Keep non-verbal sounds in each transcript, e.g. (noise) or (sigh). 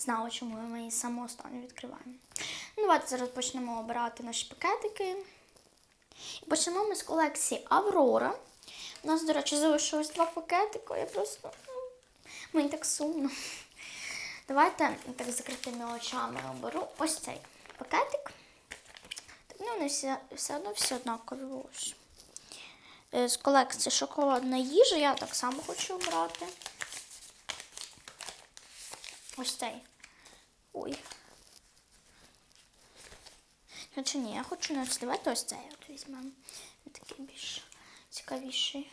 знала, чому ми її останню відкриваємо. Ну, давайте зараз почнемо обирати наші пакетики. І почнемо ми з колекції Аврора. У нас, до речі, залишилось два пакетики. Я просто. ну, Мені так сумно. Давайте так з закритими очами оберу ось цей пакетик. Ну, вони всі, все одно всі однакові ось. Е, З колекції шоколадна їжа. Я так само хочу обрати. Ось цей. Ой. Хоча ні, я хочу не ось. Цей от візьмемо. Такий більш цікавіший.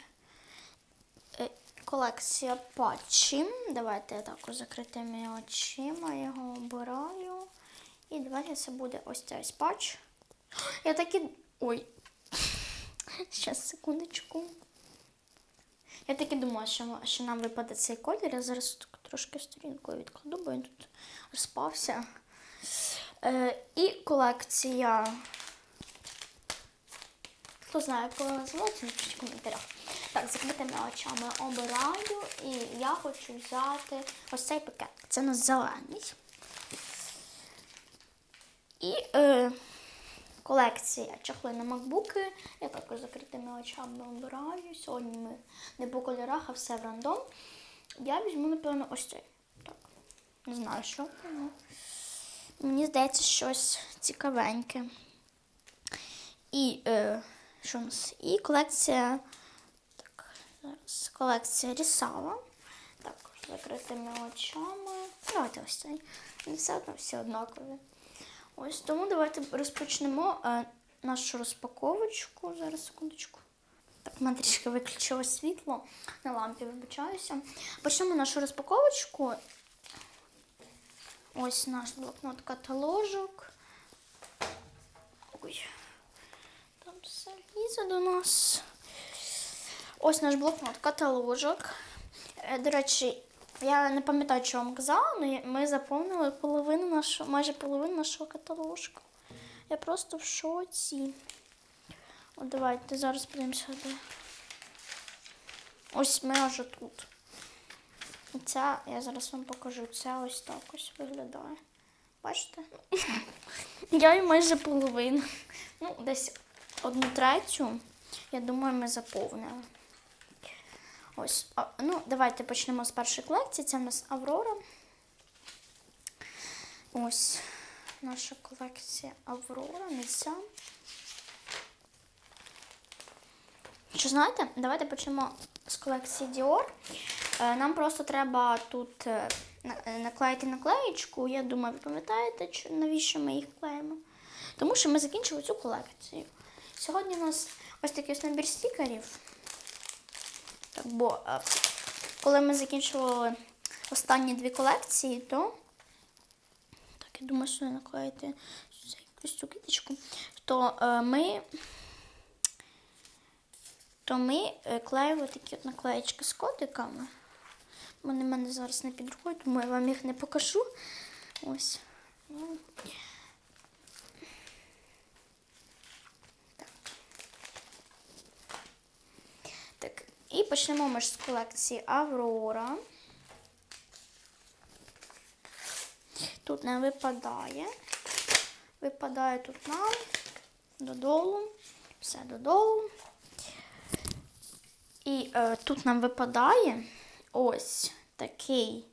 Е, Колекція патчі. Давайте я також закритими очима його обираю. І давайте це буде ось цей ось патч. Я так і... Ой. Зараз, секундочку. Я так і думала, що, що нам випаде цей колір. Я зараз так трошки сторінкою відкладу, бо він тут розпався. Е, і колекція. Хто знає, вона називається, напишіть в коментарях. Так, закритими очами обираю. І я хочу взяти ось цей пакет. Це у нас зелений. І е, колекція чохли на макбуки. Я також закритими очами обираю. Сьогодні ми не по кольорах, а все в рандом. Я візьму, напевно, ось цей. Так. Не знаю, що. Мені здається, щось цікавеньке. І е, що у нас? І колекція. Так, зараз колекція Рісала. Так, з закритими очами. Давайте ось цей. Вони все одно всі однакові. Ось тому давайте розпочнемо е, нашу розпаковочку. Зараз секундочку. Так, в мене трішки виключило світло на лампі, вибачаюся. Почнемо нашу розпаковочку. Ось наш блокнот каталожок. Ой, там все лізе до нас. Ось наш блокнот каталожок. Е, До речі, я не пам'ятаю, що вам казала, але ми заповнили половину нашого, майже половину нашого каталожку. Я просто в шоці. От давайте зараз подивимося. Де. Ось ми аж тут. І Ця, я зараз вам покажу. Це ось так ось виглядає. Бачите? (laughs) Я і майже половину. Ну, десь одну третю, я думаю, ми заповнили. Ось, ну, давайте почнемо з першої колекції. Це в нас Аврора. Ось наша колекція Аврора, не ця. Що знаєте, давайте почнемо з колекції Dior. Е, Нам просто треба тут е, е, наклеїти наклеєчку. Я думаю, ви пам'ятаєте, навіщо ми їх клеїмо? Тому що ми закінчили цю колекцію. Сьогодні у нас ось такий ось набір стікерів. Так, бо коли ми закінчували останні дві колекції, то так, я думаю, що наклеїти цю- квіточку, то ми то ми е, клеїли такі от наклеєчки з котиками. Вони в мене зараз не під рукою, тому я вам їх не покажу. Ось. Ну, і почнемо ми ж з колекції Аврора. Тут не випадає. Випадає тут нам додолу. Все додолу. І е, тут нам випадає ось такий.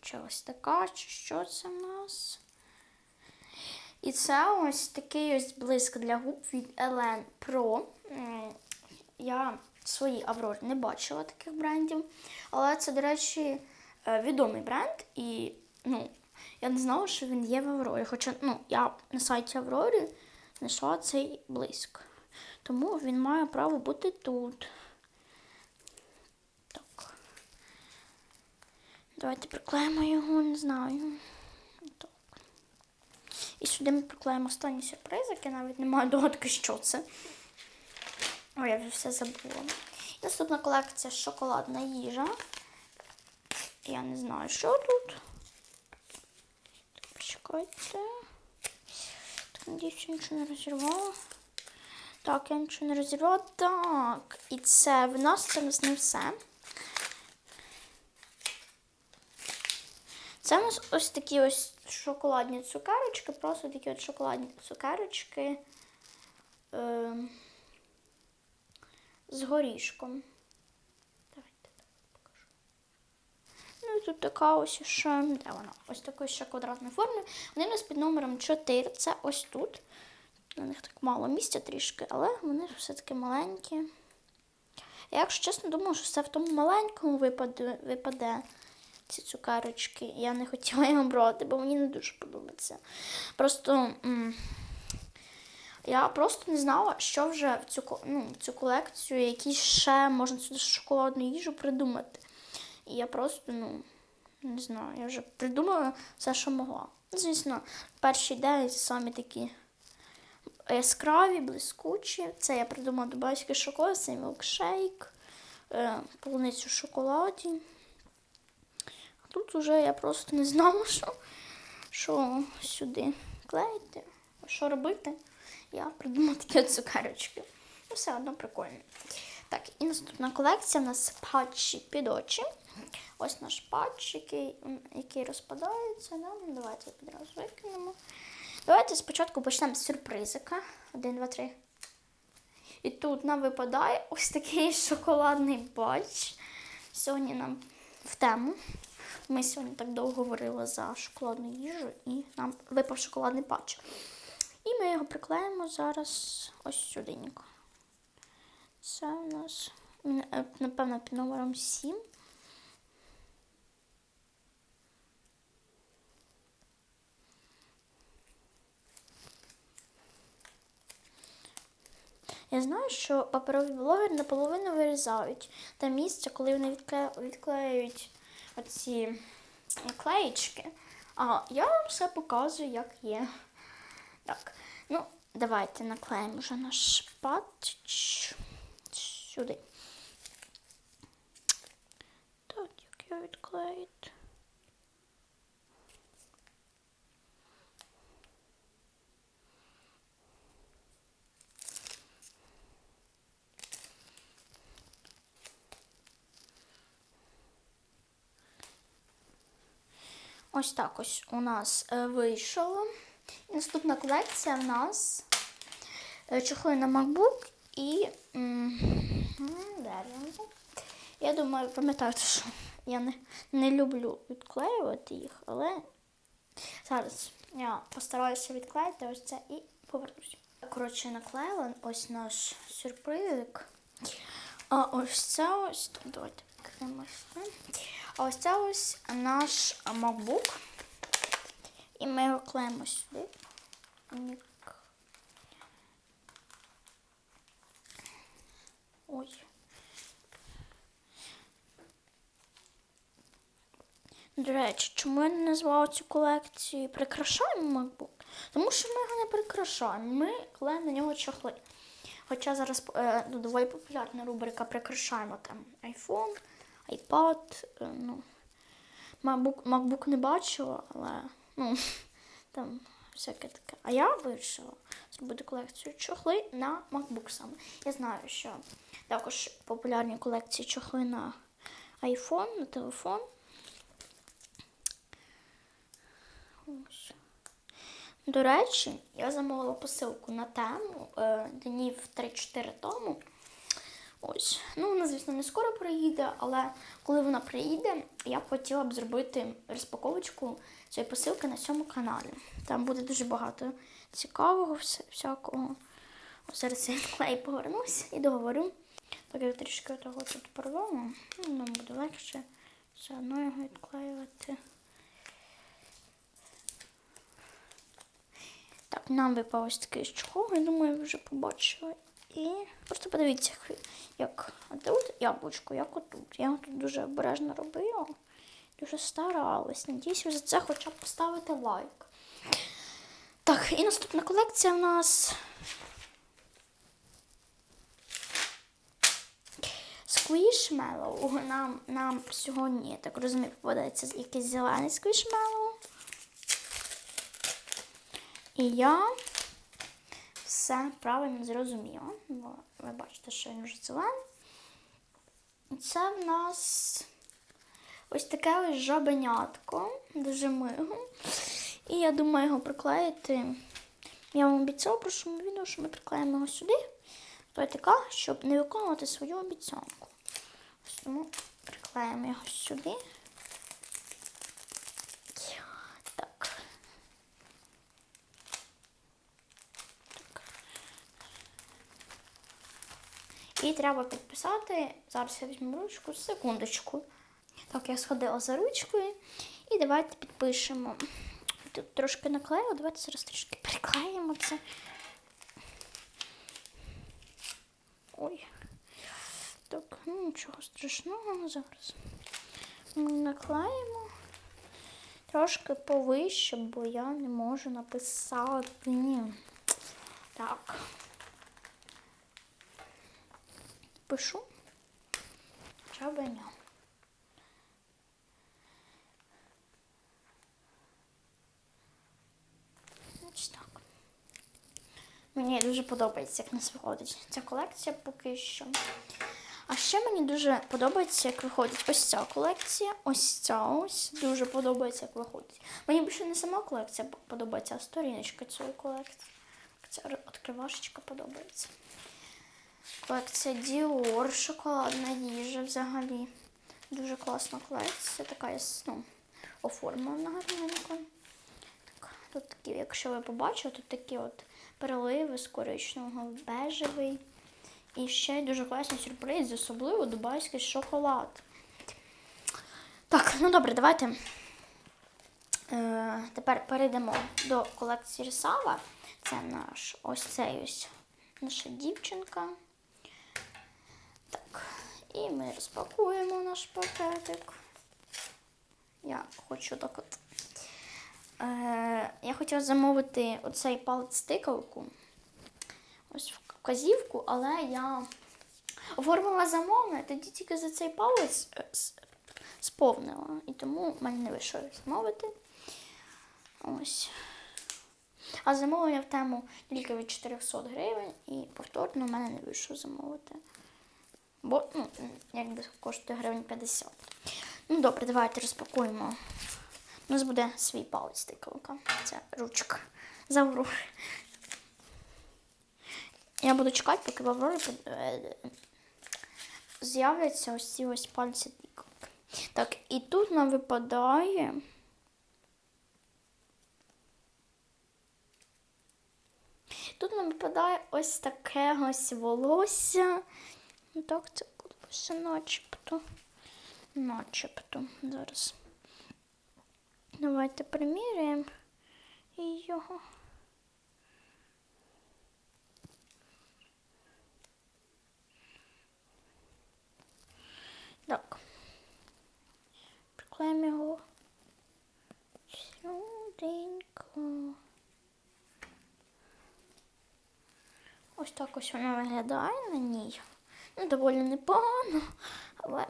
Чи ось така, чи що це в нас? І це ось такий ось блиск для губ від Elen Pro. Я в своїй Аврорі не бачила таких брендів. Але це, до речі, е, відомий бренд. І ну, я не знала, що він є в Аврорі. Хоча ну, я на сайті Аврорі знайшла цей блиск. Тому він має право бути тут. Так. Давайте приклеїмо його, не знаю. Так. І сюди ми приклеїмо останній сюрпризик. Я навіть не маю догадки, що це. Ой, я вже все забула. Наступна колекція шоколадна їжа. Я не знаю, що тут. Почекайте. Так, надіюсь, я нічого не розірвала. Так, я нічого не розірвала. Так, і це в нас це не все. Це у нас ось такі ось шоколадні цукерочки, просто такі от шоколадні цукерочки е, з горішком. Давайте так покажу. Ну і тут така ось ще, де вона? Ось такої ще квадратної форми. Вони у нас під номером 4. Це ось тут. На них так мало місця трішки, але вони все-таки маленькі. Я, якщо чесно, думала, що це в тому маленькому випаде, випаде ці цукерочки. Я не хотіла його брати, бо мені не дуже подобається. Просто я просто не знала, що вже в цю, ну, в цю колекцію, які ще можна сюди шоколадну їжу придумати. І я просто, ну, не знаю, я вже придумала все, що могла. Звісно, перші ідеї самі такі яскраві, блискучі. Це я придумала дубайський шоколад, це мілкшейк, е, полуницю в шоколаді. Тут уже я просто не знала, що, що сюди клеїти, що робити. Я придумала такі от цукерочки. Ну, все одно прикольно. Так, і наступна колекція у нас патчі під очі. Ось наш патч, який, який розпадається. Да? Ну, Давайте відразу викинемо. Давайте спочатку почнемо з сюрпризика. Один, два, три. І тут нам випадає ось такий (laughs) шоколадний патч. Сьогодні нам в тему. Ми сьогодні так довго говорили за шоколадну їжу, і нам випав шоколадний патч. І ми його приклеїмо зараз ось сюди. Це у нас, е, напевно, під номером 7. Я знаю, що паперові блогери наполовину вирізають те місце, коли вони відкле- відклеюють оці клеїчки. А я вам все показую, як є. Так, ну, давайте наклеїмо вже наш патч сюди. Так, як я відклеїти? Ось так ось у нас е, вийшло. І наступна колекція в нас е, чохли на MacBook і. він? Я думаю, пам'ятаєте, що я не, не люблю відклеювати їх, але зараз я постараюся відклеїти ось це і повернусь. Коротше, наклеїла ось наш сюрпризик. А ось це ось. так, Давайте відкриємо. А ось це ось наш MacBook. І ми його клеїмо сюди. Ой. До речі, чому я не назвала цю колекцію Прикрашаємо MacBook? Тому що ми його не прикрашаємо, ми клеїмо на нього чохли. Хоча зараз е, ну, доволі популярна рубрика Прикрашаємо там iPhone, iPad, е, ну, MacBook, MacBook не бачила, але ну, (laughs) там всяке таке. А я вирішила зробити колекцію чохли на MacBook саме. Я знаю, що також популярні колекції чохли на iPhone, на телефон. До речі, я замовила посилку на тему е, днів 3-4 тому. Ось. Ну, вона, звісно, не скоро приїде, але коли вона приїде, я б хотіла б зробити розпаковочку цієї посилки на цьому каналі. Там буде дуже багато цікавого, всякого. Ось зараз я клей повернуся і договорю. Так як трішки того тут порвало, ну, нам буде легше все одно його відклеювати. Так, нам випав ось такий чохол, я думаю, ви вже побачили. І просто подивіться, як, тут яблучко, як отут. Я тут дуже обережно робила, дуже старалась. Надіюсь, ви за це хоча б поставите лайк. Так, і наступна колекція в нас. Сквішмелоу. Нам, нам сьогодні, я так розумію, попадається якийсь зелений сквішмелоу. І я все правильно зрозуміла. Бо ви бачите, що він вже зелений. Це в нас ось таке ось жабенятко, дуже мило. І я думаю його приклеїти. Я вам обіцяла в прошлому відео, що ми приклеїмо його сюди. То така, щоб не виконувати свою обіцянку. Ось тому приклеїмо його сюди. Так. Так. І треба підписати. Зараз я візьму ручку, секундочку. Так, я сходила за ручкою. І давайте підпишемо. Тут трошки наклеїла, давайте зараз трішки приклеїмо це. Ой. Так, ну нічого страшного зараз. Ми наклеїмо трошки повище, бо я не можу написати. Ні. Так. Пишу. Чабеня. Ось так. Мені дуже подобається, як нас виходить ця колекція поки що. А ще мені дуже подобається, як виходить ось ця колекція, ось ця ось. Дуже подобається, як виходить. Мені більше не сама колекція подобається, а сторіночка цієї колекції. Ця відкривашечка подобається. Колекція Dior, шоколадна їжа взагалі. Дуже класна колекція, така ну, оформлена гарненько. Так, тут такі, якщо ви побачите, тут такі от переливи з коричневого бежевий. І ще дуже класний сюрприз, особливо дубайський шоколад. Так, ну добре, давайте е, тепер перейдемо до колекції Рісава. Це наш ось цей ось наша дівчинка. І ми розпакуємо наш пакетик. Я хочу так от. Е, я хотіла замовити оцей палець тикавку. Ось вказівку, але я оформила замовлення, тоді тільки за цей палець е, сповнила. І тому в мене не вийшло замовити. Ось. А замовлення в тему тільки від 400 гривень і повторно в мене не вийшло замовити. Бо, ну, якби коштує гривень 50. Ну, добре, давайте розпакуємо. У нас буде свій палець тикалка. Це ручка. Завру. Я буду чекати, поки в Аврорі е, з'являться ось ці ось пальці тикалки. Так, і тут нам випадає. Тут нам випадає ось таке ось волосся. Ну, Так, це волосся начебто. Начебто. Зараз. Давайте приміряємо його. Так. Приклеїмо його сюденько. Ось так ось воно виглядає на ній. Ну, доволі непогано, але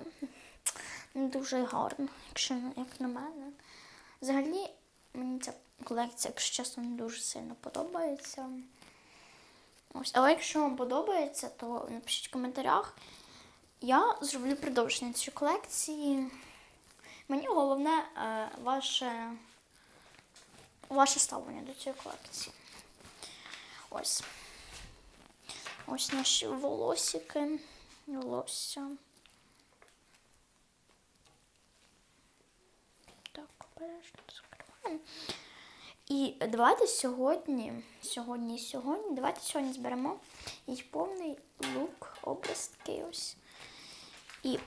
не дуже гарно, якщо як на мене. Взагалі, мені ця колекція, якщо чесно, не дуже сильно подобається. Ось, але якщо вам подобається, то напишіть в коментарях. Я зроблю продовження цієї колекції. Мені головне е, ваше, ваше ставлення до цієї колекції. Ось. Ось наші волосики. Волосся. Так, обережно закриваємо. І давайте сьогодні, сьогодні, сьогодні, давайте сьогодні зберемо їх повний лук, образ ось. І